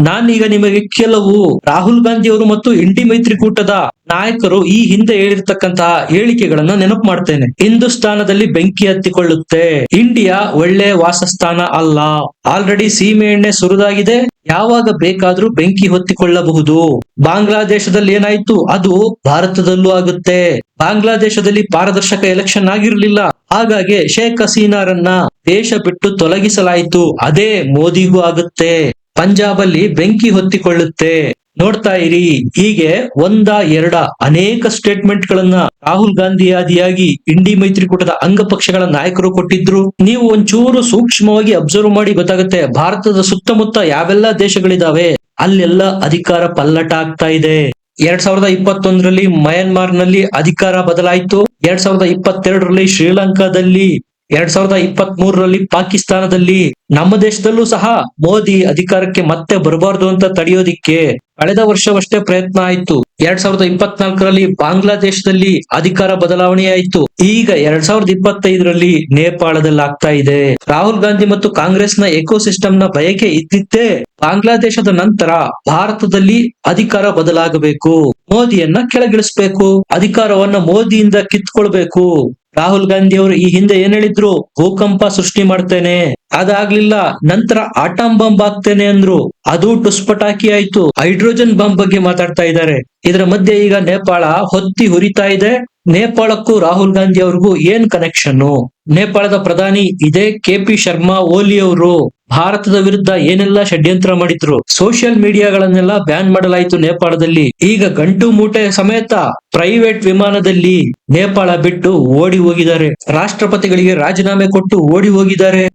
ನಾನೀಗ ನಿಮಗೆ ಕೆಲವು ರಾಹುಲ್ ಗಾಂಧಿ ಅವರು ಮತ್ತು ಇಂಡಿ ಮೈತ್ರಿಕೂಟದ ನಾಯಕರು ಈ ಹಿಂದೆ ಹೇಳಿರ್ತಕ್ಕಂತಹ ಹೇಳಿಕೆಗಳನ್ನ ನೆನಪು ಮಾಡ್ತೇನೆ. ಹಿಂದೂಸ್ತಾನದಲ್ಲಿ ಬೆಂಕಿ ಹತ್ತಿಕೊಳ್ಳುತ್ತೆ. ಇಂಡಿಯಾ ಒಳ್ಳೆ ವಾಸಸ್ಥಾನ ಅಲ್ಲ. ಆಲ್ರೆಡಿ ಸೀಮೆ ಎಣ್ಣೆ ಸುರಿದಾಗಿದೆ. ಯಾವಾಗ ಬೇಕಾದ್ರೂ ಬೆಂಕಿ ಹೊತ್ತಿಕೊಳ್ಳಬಹುದು. ಬಾಂಗ್ಲಾದೇಶದಲ್ಲಿ ಏನಾಯ್ತು? ಅದು ಭಾರತದಲ್ಲೂ ಆಗುತ್ತೆ. ಬಾಂಗ್ಲಾದೇಶದಲ್ಲಿ ಪಾರದರ್ಶಕ ಎಲೆಕ್ಷನ್ ಆಗಿರ್ಲಿಲ್ಲ. ಹಾಗಾಗಿ ಶೇಖ್ ಹಸೀನಾರನ್ನ ದೇಶ ಬಿಟ್ಟು ತೊಲಗಿಸಲಾಯಿತು. ಅದೇ ಮೋದಿಗೂ ಆಗುತ್ತೆ. ಪಂಜಾಬ್ ಅಲ್ಲಿ ಬೆಂಕಿ ಹೊತ್ತಿಕೊಳ್ಳುತ್ತೆ. ನೋಡ್ತಾ ಇರಿ, ಹೀಗೆ ಒಂದ ಎರಡ ಅನೇಕ ಸ್ಟೇಟ್ಮೆಂಟ್ ಗಳನ್ನ ರಾಹುಲ್ ಗಾಂಧಿ ಆದಿಯಾಗಿ ಇಂಡಿ ಮೈತ್ರಿಕೂಟದ ಅಂಗಪಕ್ಷಗಳ ನಾಯಕರು ಕೊಟ್ಟಿದ್ರು. ನೀವು ಒಂಚೂರು ಸೂಕ್ಷ್ಮವಾಗಿ ಅಬ್ಸರ್ವ್ ಮಾಡಿ ಗೊತ್ತಾಗುತ್ತೆ, ಭಾರತದ ಸುತ್ತಮುತ್ತ ಯಾವೆಲ್ಲ ದೇಶಗಳಿದಾವೆ. ಅಲ್ಲೆಲ್ಲ ಅಧಿಕಾರ ಪಲ್ಲಟ ಆಗ್ತಾ ಇದೆ. ಎರಡ್ ಸಾವಿರದ ಇಪ್ಪತ್ತೊಂದರಲ್ಲಿ ಮಯನ್ಮಾರ್ನಲ್ಲಿ ಅಧಿಕಾರ ಬದಲಾಯಿತು. ಎರಡ್ ಸಾವಿರದ ಇಪ್ಪತ್ತೆರಡರಲ್ಲಿ ಶ್ರೀಲಂಕಾದಲ್ಲಿ ಎರಡ್ ಸಾವಿರದ ಇಪ್ಪತ್ತ್ ಮೂರರಲ್ಲಿ ಪಾಕಿಸ್ತಾನದಲ್ಲಿ ನಮ್ಮ ದೇಶದಲ್ಲೂ ಸಹ ಮೋದಿ ಅಧಿಕಾರಕ್ಕೆ ಮತ್ತೆ ಬರಬಾರ್ದು ಅಂತ ತಡೆಯೋದಿಕ್ಕೆ ಕಳೆದ ವರ್ಷವಷ್ಟೇ ಪ್ರಯತ್ನ ಆಯ್ತು. ಎರಡ್ ಸಾವಿರದ ಇಪ್ಪತ್ನಾಲ್ಕರಲ್ಲಿ ಬಾಂಗ್ಲಾದೇಶದಲ್ಲಿ ಅಧಿಕಾರ ಬದಲಾವಣೆ ಆಯ್ತು. ಈಗ ಎರಡ್ ಸಾವಿರದ ಇಪ್ಪತ್ತೈದರಲ್ಲಿ ನೇಪಾಳದಲ್ಲಿ ಆಗ್ತಾ ಇದೆ. ರಾಹುಲ್ ಗಾಂಧಿ ಮತ್ತು ಕಾಂಗ್ರೆಸ್ನ ಎಕೋಸಿಸ್ಟಮ್ನ ಬಯಕೆ ಇದ್ದಿದ್ದೇ ಬಾಂಗ್ಲಾದೇಶದ ನಂತರ ಭಾರತದಲ್ಲಿ ಅಧಿಕಾರ ಬದಲಾಗಬೇಕು. ಮೋದಿಯನ್ನ ಕೆಳಗಿಳಿಸಬೇಕು. ಅಧಿಕಾರವನ್ನ ಮೋದಿಯಿಂದ ಕಿತ್ಕೊಳ್ಬೇಕು ರಾಹುಲ್ ಗಾಂಧಿ ಅವರು ಈ ಹಿಂದೆ ಏನ್ ಹೇಳಿದ್ರು? ಭೂಕಂಪ ಸೃಷ್ಟಿ ಮಾಡ್ತೇನೆ. ಅದಾಗ್ಲಿಲ್ಲ. ನಂತರ ಆಟಂ ಬಾಂಬ್ ಹಾಕ್ತೇನೆ ಅಂದ್ರು. ಅದು ಟುಸ್ಪಟಾಕಿ ಆಯ್ತು. ಹೈಡ್ರೋಜನ್ ಬಾಂಬ್ ಬಗ್ಗೆ ಮಾತಾಡ್ತಾ ಇದ್ದಾರೆ. ಇದರ ಮಧ್ಯೆ ಈಗ ನೇಪಾಳ ಹೊತ್ತಿ ಹುರಿತಾ ಇದೆ. ನೇಪಾಳಕ್ಕೂ ರಾಹುಲ್ ಗಾಂಧಿ ಅವ್ರಿಗೂ ಏನ್ ಕನೆಕ್ಷನ್ ನೇಪಾಳದ ಪ್ರಧಾನಿ ಇದೇ ಕೆ ಪಿ ಶರ್ಮಾ ಓಲಿ ಅವರು. ಭಾರತದ ವಿರುದ್ಧ ಏನೆಲ್ಲ ಷಡ್ಯಂತ್ರ ಮಾಡಿದ್ರು. ಸೋಷಿಯಲ್ ಮೀಡಿಯಾಗಳನ್ನೆಲ್ಲ ಬ್ಯಾನ್ ಮಾಡಲಾಯಿತು ನೇಪಾಳದಲ್ಲಿ. ಈಗ ಗಂಟು ಮೂಟೆ ಸಮೇತ ಪ್ರೈವೇಟ್ ವಿಮಾನದಲ್ಲಿ ನೇಪಾಳ ಬಿಟ್ಟು ಓಡಿ ಹೋಗಿದ್ದಾರೆ. ರಾಷ್ಟ್ರಪತಿಗಳಿಗೆ ರಾಜೀನಾಮೆ ಕೊಟ್ಟು ಓಡಿ ಹೋಗಿದ್ದಾರೆ.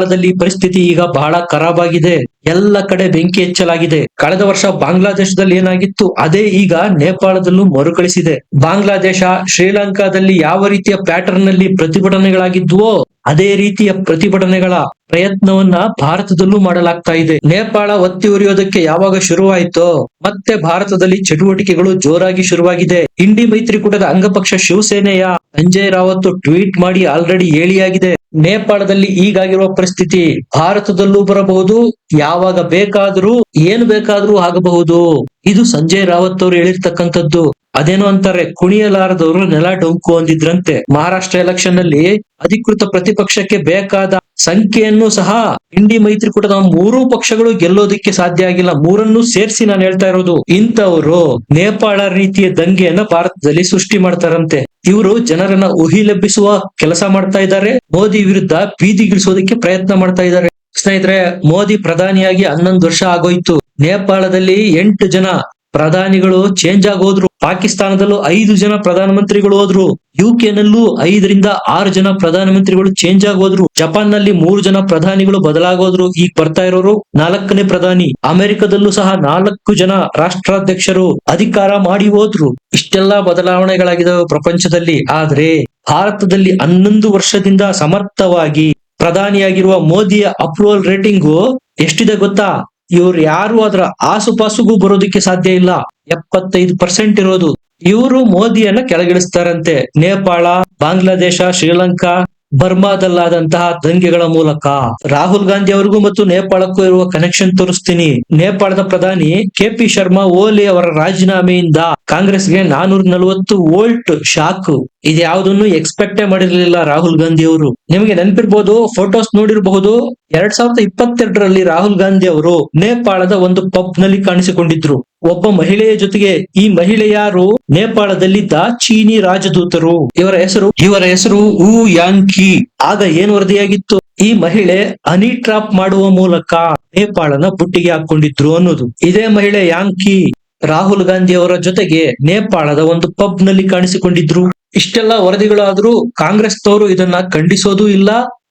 ನೇಪಾಳದಲ್ಲಿ ಪರಿಸ್ಥಿತಿ ಈಗ ಬಹಳ ಖರಾಬ್ ಆಗಿದೆ ಎಲ್ಲ ಕಡೆ ಬೆಂಕಿ ಹೆಚ್ಚಲಾಗಿದೆ. ಕಳೆದ ವರ್ಷ ಬಾಂಗ್ಲಾದೇಶದಲ್ಲಿ ಏನಾಗಿತ್ತು? ಅದೇ ಈಗ ನೇಪಾಳದಲ್ಲೂ ಮರುಕಳಿಸಿದೆ. ಬಾಂಗ್ಲಾದೇಶ ಶ್ರೀಲಂಕಾದಲ್ಲಿ ಯಾವ ರೀತಿಯ ಪ್ಯಾಟರ್ನ್ನಲ್ಲಿ ಪ್ರತಿಭಟನೆಗಳಾಗಿದ್ವೋ ಅದೇ ರೀತಿಯ ಪ್ರತಿಭಟನೆಗಳ ಪ್ರಯತ್ನವನ್ನ ಭಾರತದಲ್ಲೂ ಮಾಡಲಾಗ್ತಾ ಇದೆ. ನೇಪಾಳ ಒತ್ತಿ ಉರಿಯೋದಕ್ಕೆ ಯಾವಾಗ ಶುರುವಾಯಿತೋ, ಮತ್ತೆ ಭಾರತದಲ್ಲಿ ಚಟುವಟಿಕೆಗಳು ಜೋರಾಗಿ ಶುರುವಾಗಿದೆ. ಹಿಂಡಿ ಮೈತ್ರಿಕೂಟದ ಅಂಗಪಕ್ಷ ಶಿವಸೇನೆಯ ಸಂಜಯ್ ರಾವತ್ ಟ್ವೀಟ್ ಮಾಡಿ ಆಲ್ರೆಡಿ ಹೇಳಿಯಾಗಿದೆ. ನೇಪಾಳದಲ್ಲಿ ಈಗಾಗಿರುವ ಪರಿಸ್ಥಿತಿ, ಭಾರತದಲ್ಲೂ ಬರಬಹುದು, ಯಾವಾಗ ಬೇಕಾದರೂ, ಏನು ಬೇಕಾದರೂ ಆಗಬಹುದು. ಇದು ಸಂಜಯ್ ರಾವತ್ ಅವರು ಹೇಳಿರ್ತಕ್ಕಂಥದ್ದು. ಅದೇನು ಅಂತಾರೆ, ಕುಣಿಯಲಾರದವರು ನೆಲ ಡೊಂಕು ಅಂದಿದ್ರಂತೆ. ಮಹಾರಾಷ್ಟ್ರ ಎಲೆಕ್ಷನ್ನಲ್ಲಿ ಅಧಿಕೃತ ಪ್ರತಿಪಕ್ಷಕ್ಕೆ ಬೇಕಾದ ಸಂಖ್ಯೆಯನ್ನು ಸಹ ಇಂಡಿ ಮೈತ್ರಿಕೂಟದ ಮೂರೂ ಪಕ್ಷಗಳು ಗೆಲ್ಲೋದಿಕ್ಕೆ ಸಾಧ್ಯ ಆಗಿಲ್ಲ. ಮೂರನ್ನು ಸೇರಿಸಿ ನಾನು ಹೇಳ್ತಾ ಇರೋದು, ಇಂಥವರು ನೇಪಾಳ ರೀತಿಯ ದಂಗೆಯನ್ನ ಭಾರತದಲ್ಲಿ ಸೃಷ್ಟಿ ಮಾಡ್ತಾರಂತೆ. ಇವರು ಜನರನ್ನ ಉಹಿಲೆಬ್ಬಿಸುವ ಕೆಲಸ ಮಾಡ್ತಾ ಇದ್ದಾರೆ. ಮೋದಿ ವಿರುದ್ಧ ಬೀದಿಗಿಳಿಸೋದಕ್ಕೆ ಪ್ರಯತ್ನ ಮಾಡ್ತಾ ಇದ್ದಾರೆ. ಸ್ನೇಹಿತರೆ, ಮೋದಿ ಪ್ರಧಾನಿಯಾಗಿ ಹನ್ನೊಂದು ವರ್ಷ ಆಗೋಯ್ತು. ನೇಪಾಳದಲ್ಲಿ ಎಂಟು ಜನ ಪ್ರಧಾನಿಗಳು ಚೇಂಜ್ ಆಗೋದ್ರು. ಪಾಕಿಸ್ತಾನದಲ್ಲೂ ಐದು ಜನ ಪ್ರಧಾನಮಂತ್ರಿಗಳು ಹೋದ್ರು. ಯುಕೆ ನಲ್ಲೂ ಐದರಿಂದ ಆರು ಜನ ಪ್ರಧಾನಮಂತ್ರಿಗಳು ಚೇಂಜ್ ಆಗೋದ್ರು. ಜಪಾನ್ನಲ್ಲಿ ಮೂರು ಜನ ಪ್ರಧಾನಿಗಳು ಬದಲಾಗೋದ್ರು. ಈಗ ಬರ್ತಾ ಇರೋರು ನಾಲ್ಕನೇ ಪ್ರಧಾನಿ. ಅಮೆರಿಕದಲ್ಲೂ ಸಹ ನಾಲ್ಕು ಜನ ರಾಷ್ಟ್ರಾಧ್ಯಕ್ಷರು ಅಧಿಕಾರ ಮಾಡಿ ಹೋದ್ರು. ಇಷ್ಟೆಲ್ಲಾ ಬದಲಾವಣೆಗಳಾಗಿದ್ದಾವೆ ಪ್ರಪಂಚದಲ್ಲಿ. ಆದ್ರೆ ಭಾರತದಲ್ಲಿ ಹನ್ನೊಂದು ವರ್ಷದಿಂದ ಸಮರ್ಥವಾಗಿ ಪ್ರಧಾನಿಯಾಗಿರುವ ಮೋದಿಯ ಅಪ್ರೂವಲ್ ರೇಟಿಂಗು ಎಷ್ಟಿದೆ ಗೊತ್ತಾ? ಇವ್ರು ಯಾರು ಅದರ ಆಸುಪಾಸುಗೂ ಬರೋದಕ್ಕೆ ಸಾಧ್ಯ ಇಲ್ಲ. ಎಪ್ಪತ್ತೈದು ಪರ್ಸೆಂಟ್ ಇರೋದು. ಇವರು ಮೋದಿಯನ್ನ ಕೆಳಗಿಳಿಸ್ತಾರಂತೆ. ನೇಪಾಳ, ಬಾಂಗ್ಲಾದೇಶ, ಶ್ರೀಲಂಕಾ. ಬರ್ಮಾದಲ್ಲಾದಂತಹ ದಂಗೆಗಳ ಮೂಲಕ. ರಾಹುಲ್ ಗಾಂಧಿ ಅವರಿಗೂ ಮತ್ತು ನೇಪಾಳಕ್ಕೂ ಇರುವ ಕನೆಕ್ಷನ್ ತೋರಿಸ್ತೀನಿ. ನೇಪಾಳದ ಪ್ರಧಾನಿ ಕೆ ಪಿ ಶರ್ಮಾ ಓಲಿ ಅವರ ರಾಜೀನಾಮೆಯಿಂದ ಕಾಂಗ್ರೆಸ್ಗೆ ನಾನೂರ ನಲವತ್ತು ವೋಲ್ಟ್ ಶಾಕ್. ಇದ್ಯಾವುದನ್ನು ಎಕ್ಸ್ಪೆಕ್ಟೇ ಮಾಡಿರಲಿಲ್ಲ ರಾಹುಲ್ ಗಾಂಧಿ ಅವರು ನಿಮಗೆ ನೆನಪಿರ್ಬೋದು ಫೋಟೋಸ್ ನೋಡಿರಬಹುದು, ಎರಡ್ ಸಾವಿರದ ಇಪ್ಪತ್ತೆರಡರಲ್ಲಿ ರಾಹುಲ್ ಗಾಂಧಿ ಅವರು ನೇಪಾಳದ ಒಂದು ಪಬ್ನಲ್ಲಿ ಕಾಣಿಸಿಕೊಂಡಿದ್ರು. ಒಬ್ಬ ಮಹಿಳೆಯ ಜೊತೆಗೆ ಈ ಮಹಿಳೆ ಯಾರು? ನೇಪಾಳದಲ್ಲಿದ್ದ ಚೀನಿ ರಾಜದೂತರು. ಇವರ ಹೆಸರು? ಇವರ ಹೆಸರು ಊ ಯಾಂಕಿ. ಆಗ ಏನ್ ವರದಿಯಾಗಿತ್ತು? ಈ ಮಹಿಳೆ ಹನಿ ಟ್ರಾಪ್ ಮಾಡುವ ಮೂಲಕ ನೇಪಾಳನ ಬುಟ್ಟಿಗೆ ಹಾಕೊಂಡಿದ್ರು ಅನ್ನೋದು. ಇದೇ ಮಹಿಳೆ ಯಾಂಕಿ. ರಾಹುಲ್ ಗಾಂಧಿ ಅವರ ಜೊತೆಗೆ ನೇಪಾಳದ ಒಂದು ಪಬ್ನಲ್ಲಿ ಕಾಣಿಸಿಕೊಂಡಿದ್ರು. ಇಷ್ಟೆಲ್ಲ ವರದಿಗಳಾದ್ರೂ ಕಾಂಗ್ರೆಸ್ನವರು ಇದನ್ನ ಖಂಡಿಸೋದು ಇಲ್ಲ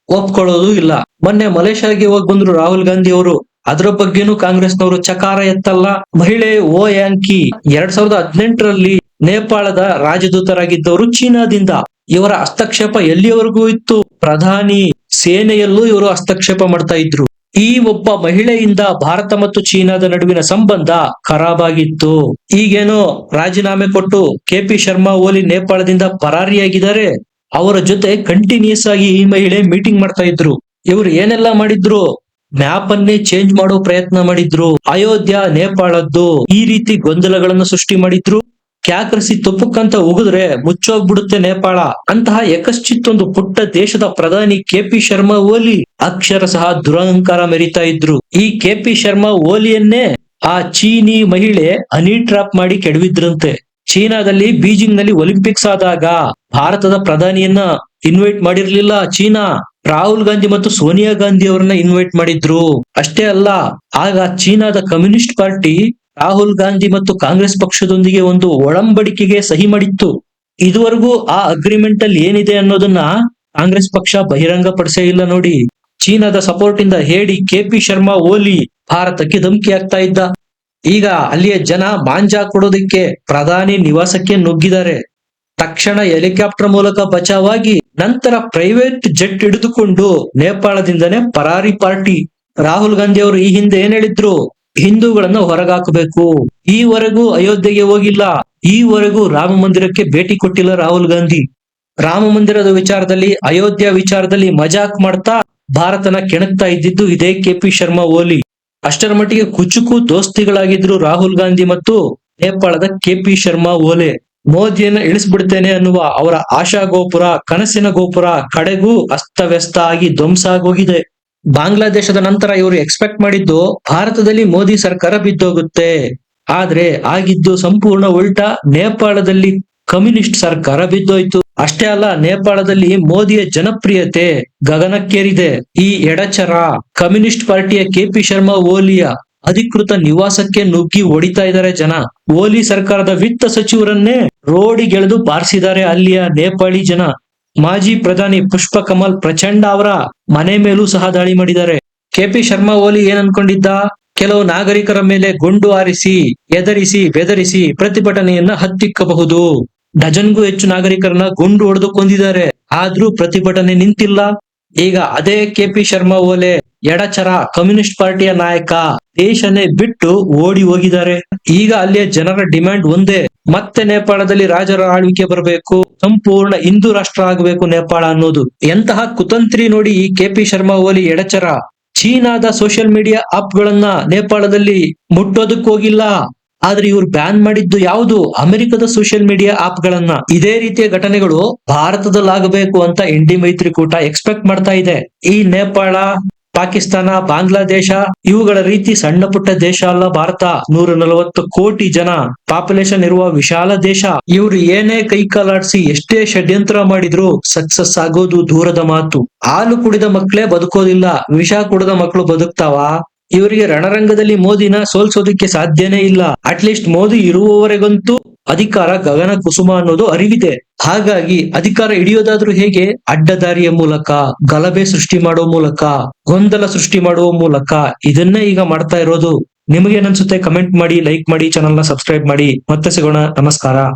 ಒಪ್ಕೊಳ್ಳೋದು ಇಲ್ಲ. ಮೊನ್ನೆ ಮಲೇಷ್ಯಾಗೆ ಹೋಗಿ ಬಂದ್ರು ರಾಹುಲ್ ಗಾಂಧಿ ಅವರು. ಅದರ ಬಗ್ಗೆನೂ ಕಾಂಗ್ರೆಸ್ನವರು ಚಕಾರ ಎತ್ತಲ್ಲ. ಮಹಿಳೆ ಓ ಯಾಂಕಿ ಎರಡ್ ಸಾವಿರದ ಹದಿನೆಂಟರಲ್ಲಿ ನೇಪಾಳದ ರಾಜದೂತರಾಗಿದ್ದವರು ಚೀನಾದಿಂದ. ಇವರ ಹಸ್ತಕ್ಷೇಪ ಎಲ್ಲಿಯವರೆಗೂ ಇತ್ತು? ಪ್ರಧಾನಿ ಸೇನೆಯಲ್ಲೂ ಇವರು ಹಸ್ತಕ್ಷೇಪ ಮಾಡ್ತಾ ಇದ್ರು. ಈ ಒಬ್ಬ ಮಹಿಳೆಯಿಂದ ಭಾರತ ಮತ್ತು ಚೀನಾದ ನಡುವಿನ ಸಂಬಂಧ ಖರಾಬ್ ಆಗಿತ್ತು ಈಗೇನೋ ರಾಜೀನಾಮೆ ಕೊಟ್ಟು ಕೆ ಪಿ ಶರ್ಮಾ ಓಲಿ ನೇಪಾಳದಿಂದ ಪರಾರಿಯಾಗಿದ್ದಾರೆ. ಅವರ ಜೊತೆ ಕಂಟಿನ್ಯೂಸ್ ಆಗಿ ಈ ಮಹಿಳೆ ಮೀಟಿಂಗ್ ಮಾಡ್ತಾ ಇದ್ರು. ಇವ್ರು ಏನೆಲ್ಲಾ ಮಾಡಿದ್ರು? ಮ್ಯಾಪ್ ಅನ್ನೇ ಚೇಂಜ್ ಮಾಡೋ ಪ್ರಯತ್ನ ಮಾಡಿದ್ರು. ಅಯೋಧ್ಯ, ನೇಪಾಳದ್ದು ಈ ರೀತಿ ಗೊಂದಲಗಳನ್ನು ಸೃಷ್ಟಿ ಮಾಡಿದ್ರು. ಕ್ಯಾಕರಿಸಿ ತುಪ್ಪಕ್ಕಂತ ಉಗಿದ್ರೆ ಮುಚ್ಚೋಗ್ಬಿಡುತ್ತೆ ನೇಪಾಳ. ಅಂತಹ ಯಕಶ್ಚಿತ್ ಒಂದು ಪುಟ್ಟ ದೇಶದ ಪ್ರಧಾನಿ ಕೆ ಪಿ ಶರ್ಮಾ ಓಲಿ ಅಕ್ಷರ ಸಹ ದುರಹಂಕಾರ ಮೆರಿತಾ ಇದ್ರು. ಈ ಕೆ ಪಿ ಶರ್ಮಾ ಓಲಿಯನ್ನೇ ಆ ಚೀನಿ ಮಹಿಳೆ ಹನಿ ಟ್ರಾಪ್ ಮಾಡಿ ಕೆಡವಿದ್ರಂತೆ. ಚೀನಾದಲ್ಲಿ ಬೀಜಿಂಗ್ನಲ್ಲಿ ಒಲಿಂಪಿಕ್ಸ್ ಆದಾಗ ಭಾರತದ ಪ್ರಧಾನಿಯನ್ನ ಇನ್ವೈಟ್ ಮಾಡಿರ್ಲಿಲ್ಲ ಚೀನಾ. ರಾಹುಲ್ ಗಾಂಧಿ ಮತ್ತು ಸೋನಿಯಾ ಗಾಂಧಿ ಅವರನ್ನ ಇನ್ವೈಟ್ ಮಾಡಿದ್ರು. ಅಷ್ಟೇ ಅಲ್ಲ, ಆಗ ಚೀನಾದ ಕಮ್ಯುನಿಸ್ಟ್ ಪಾರ್ಟಿ ರಾಹುಲ್ ಗಾಂಧಿ ಮತ್ತು ಕಾಂಗ್ರೆಸ್ ಪಕ್ಷದೊಂದಿಗೆ ಒಂದು ಒಳಂಬಡಿಕೆಗೆ ಸಹಿ ಮಾಡಿತ್ತು. ಇದುವರೆಗೂ ಆ ಅಗ್ರಿಮೆಂಟ್ ಅಲ್ಲಿ ಏನಿದೆ ಅನ್ನೋದನ್ನ ಕಾಂಗ್ರೆಸ್ ಪಕ್ಷ ಬಹಿರಂಗ ಪಡಿಸೇ ಇಲ್ಲ ನೋಡಿ. ಚೀನಾದ ಸಪೋರ್ಟ್ ಇಂದ ಹೇಳಿ ಕೆ ಪಿ ಶರ್ಮಾ ಓಲಿ ಭಾರತಕ್ಕೆ ಧಮಕಿ ಆಗ್ತಾ ಇದ್ದ. ಈಗ ಅಲ್ಲಿಯ ಜನ ಮಾಂಜಾ ಕೊಡೋದಕ್ಕೆ ಪ್ರಧಾನಿ ನಿವಾಸಕ್ಕೆ ನುಗ್ಗಿದ್ದಾರೆ. ತಕ್ಷಣ ಹೆಲಿಕಾಪ್ಟರ್ ಮೂಲಕ ಬಚಾವಾಗಿ ನಂತರ ಪ್ರೈವೇಟ್ ಜೆಟ್ ಹಿಡಿದುಕೊಂಡು ನೇಪಾಳದಿಂದನೇ ಪರಾರಿ ಪಾರ್ಟಿ. ರಾಹುಲ್ ಗಾಂಧಿ ಅವರು ಈ ಹಿಂದೆ ಏನ್ ಹೇಳಿದ್ರು? ಹಿಂದೂಗಳನ್ನು ಹೊರಗಾಕಬೇಕು. ಈವರೆಗೂ ಅಯೋಧ್ಯೆಗೆ ಹೋಗಿಲ್ಲ. ಈವರೆಗೂ ರಾಮ ಮಂದಿರಕ್ಕೆ ಭೇಟಿ ಕೊಟ್ಟಿಲ್ಲ ರಾಹುಲ್ ಗಾಂಧಿ. ರಾಮ ಮಂದಿರದ ವಿಚಾರದಲ್ಲಿ ಅಯೋಧ್ಯೆ ವಿಚಾರದಲ್ಲಿ ಮಜಾಕ್ ಮಾಡ್ತಾ ಭಾರತನ ಕೆಣಕ್ತಾ ಇದ್ದಿದ್ದು ಇದೇ ಕೆ ಪಿ ಶರ್ಮಾ ಓಲಿ. ಅಷ್ಟರ ಮಟ್ಟಿಗೆ ಕುಚುಕು ದೋಸ್ತಿಗಳಾಗಿದ್ರು ರಾಹುಲ್ ಗಾಂಧಿ ಮತ್ತು ನೇಪಾಳದ ಕೆ ಪಿ ಶರ್ಮಾ ಓಲೆ. ಮೋದಿಯನ್ನ ಇಳಿಸ್ಬಿಡ್ತೇನೆ ಅನ್ನುವ ಅವರ ಆಶಾ ಗೋಪುರ ಕನಸಿನ ಗೋಪುರ ಕಡೆಗೂ ಅಸ್ತವ್ಯಸ್ತ ಆಗಿ ಧ್ವಂಸ ಆಗೋಗಿದೆ ಬಾಂಗ್ಲಾದೇಶದ ನಂತರ ಇವರು ಎಕ್ಸ್ಪೆಕ್ಟ್ ಮಾಡಿದ್ದು ಭಾರತದಲ್ಲಿ ಮೋದಿ ಸರ್ಕಾರ ಬಿದ್ದೋಗುತ್ತೆ. ಆದ್ರೆ ಆಗಿದ್ದು ಸಂಪೂರ್ಣ ಉಲ್ಟಾ ನೇಪಾಳದಲ್ಲಿ ಕಮ್ಯುನಿಸ್ಟ್ ಸರ್ಕಾರ ಬಿದ್ದೋಯ್ತು. ಅಷ್ಟೇ ಅಲ್ಲ, ನೇಪಾಳದಲ್ಲಿ ಮೋದಿಯ ಜನಪ್ರಿಯತೆ ಗಗನಕ್ಕೇರಿದೆ. ಈ ಎಡಚರ ಕಮ್ಯುನಿಸ್ಟ್ ಪಾರ್ಟಿಯ ಕೆಪಿ ಶರ್ಮಾ ಓಲಿಯ ಅಧಿಕೃತ ನಿವಾಸಕ್ಕೆ ನುಗ್ಗಿ ಹೊಡಿತಾ ಇದ್ದಾರೆ ಜನ. ಓಲಿ ಸರ್ಕಾರದ ವಿತ್ತ ಸಚಿವರನ್ನೇ ರೋಡಿಗೆಳೆದು ಬಾರಿಸಿದ್ದಾರೆ ಅಲ್ಲಿಯ ನೇಪಾಳಿ ಜನ. ಮಾಜಿ ಪ್ರಧಾನಿ ಪುಷ್ಪ ಕಮಲ್ ಪ್ರಚಂಡ ಅವರ ಮನೆ ಮೇಲೂ ಸಹ ದಾಳಿ ಮಾಡಿದ್ದಾರೆ. ಕೆಪಿ ಶರ್ಮಾ ಓಲಿ ಏನ್ ಅನ್ಕೊಂಡಿದ್ದ? ಕೆಲವು ನಾಗರಿಕರ ಮೇಲೆ ಗುಂಡು ಹಾರಿಸಿ ಎದರಿಸಿ ಬೆದರಿಸಿ ಪ್ರತಿಭಟನೆಯನ್ನ ಹತ್ತಿಕ್ಕಬಹುದು. ಡಜನ್ಗೂ ಹೆಚ್ಚು ನಾಗರಿಕರನ್ನ ಗುಂಡು ಹೊಡೆದು ಕೊಂದಿದ್ದಾರೆ. ಆದ್ರೂ ಪ್ರತಿಭಟನೆ ನಿಂತಿಲ್ಲ. ಈಗ ಅದೇ ಕೆಪಿ ಶರ್ಮಾ ಓಲೆ ಎಡಚರ ಕಮ್ಯುನಿಸ್ಟ್ ಪಾರ್ಟಿಯ ನಾಯಕ ದೇಶನೇ ಬಿಟ್ಟು ಓಡಿ ಹೋಗಿದ್ದಾರೆ. ಈಗ ಅಲ್ಲಿಯ ಜನರ ಡಿಮ್ಯಾಂಡ್ ಒಂದೇ, ಮತ್ತೆ ನೇಪಾಳದಲ್ಲಿ ರಾಜರ ಆಳ್ವಿಕೆ ಬರಬೇಕು, ಸಂಪೂರ್ಣ ಹಿಂದೂ ರಾಷ್ಟ್ರ ಆಗಬೇಕು ನೇಪಾಳ ಅನ್ನೋದು. ಎಂತಹ ಕುತಂತ್ರಿ ನೋಡಿ ಈ ಕೆಪಿ ಶರ್ಮಾ ಓಲಿ ಎಡಚರ. ಚೀನಾದ ಸೋಷಿಯಲ್ ಮೀಡಿಯಾ ಆಪ್ ಗಳನ್ನ ನೇಪಾಳದಲ್ಲಿ ಮುಟ್ಟೋದಕ್ ಹೋಗಿಲ್ಲ ಆದ್ರೆ ಇವರು ಬ್ಯಾನ್ ಮಾಡಿದ್ದು ಯಾವುದು? ಅಮೆರಿಕದ ಸೋಷಿಯಲ್ ಮೀಡಿಯಾ ಆಪ್ ಗಳನ್ನ. ಇದೇ ರೀತಿಯ ಘಟನೆಗಳು ಭಾರತದಲ್ಲಾಗಬೇಕು ಅಂತ ಇಂಡಿ ಮೈತ್ರಿಕೂಟ ಎಕ್ಸ್ಪೆಕ್ಟ್ ಮಾಡ್ತಾ ಇದೆ. ಈ ನೇಪಾಳ, ಪಾಕಿಸ್ತಾನ, ಬಾಂಗ್ಲಾದೇಶ ಇವುಗಳ ರೀತಿ ಸಣ್ಣ ಪುಟ್ಟ ದೇಶ ಅಲ್ಲ ಭಾರತ. ನೂರ ನಲವತ್ತು ಕೋಟಿ ಜನ ಪಾಪ್ಯುಲೇಷನ್ ಇರುವ ವಿಶಾಲ ದೇಶ. ಇವರು ಏನೇ ಕೈಕಾಲಾಡಿಸಿ ಎಷ್ಟೇ ಷಡ್ಯಂತ್ರ ಮಾಡಿದ್ರು ಸಕ್ಸಸ್ ಆಗೋದು ದೂರದ ಮಾತು. ಹಾಲು ಕುಡಿದ ಮಕ್ಕಳೇ ಬದುಕೋದಿಲ್ಲ. ವಿಷ ಕುಡಿದ ಮಕ್ಕಳು ಬದುಕ್ತಾವ? ಇವರಿಗೆ ರಣರಂಗದಲ್ಲಿ ಮೋದಿನ ಸೋಲ್ಸೋದಕ್ಕೆ ಸಾಧ್ಯನೇ ಇಲ್ಲ. ಅಟ್ಲೀಸ್ಟ್ ಮೋದಿ ಇರುವವರೆಗಂತೂ ಅಧಿಕಾರ, ಗಗನ, ಕುಸುಮ ಅನ್ನೋದು ಅರಿವಿದೆ. ಹಾಗಾಗಿ ಅಧಿಕಾರ ಹಿಡಿಯೋದಾದ್ರೂ ಹೇಗೆ? ಅಡ್ಡದಾರಿಯ ಮೂಲಕ, ಗಲಭೆ ಸೃಷ್ಟಿ ಮಾಡೋ ಮೂಲಕ, ಗೊಂದಲ ಸೃಷ್ಟಿ ಮಾಡುವ ಮೂಲಕ ಇದನ್ನೇ ಈಗ ಮಾಡ್ತಾ ಇರೋದು. ನಿಮಗೇನನ್ಸುತ್ತೆ ಕಮೆಂಟ್ ಮಾಡಿ ಲೈಕ್ ಮಾಡಿ ಚಾನಲ್ನ ಸಬ್ಸ್ಕ್ರೈಬ್ ಮಾಡಿ. ಮತ್ತೆ ಸಿಗೋಣ. ನಮಸ್ಕಾರ.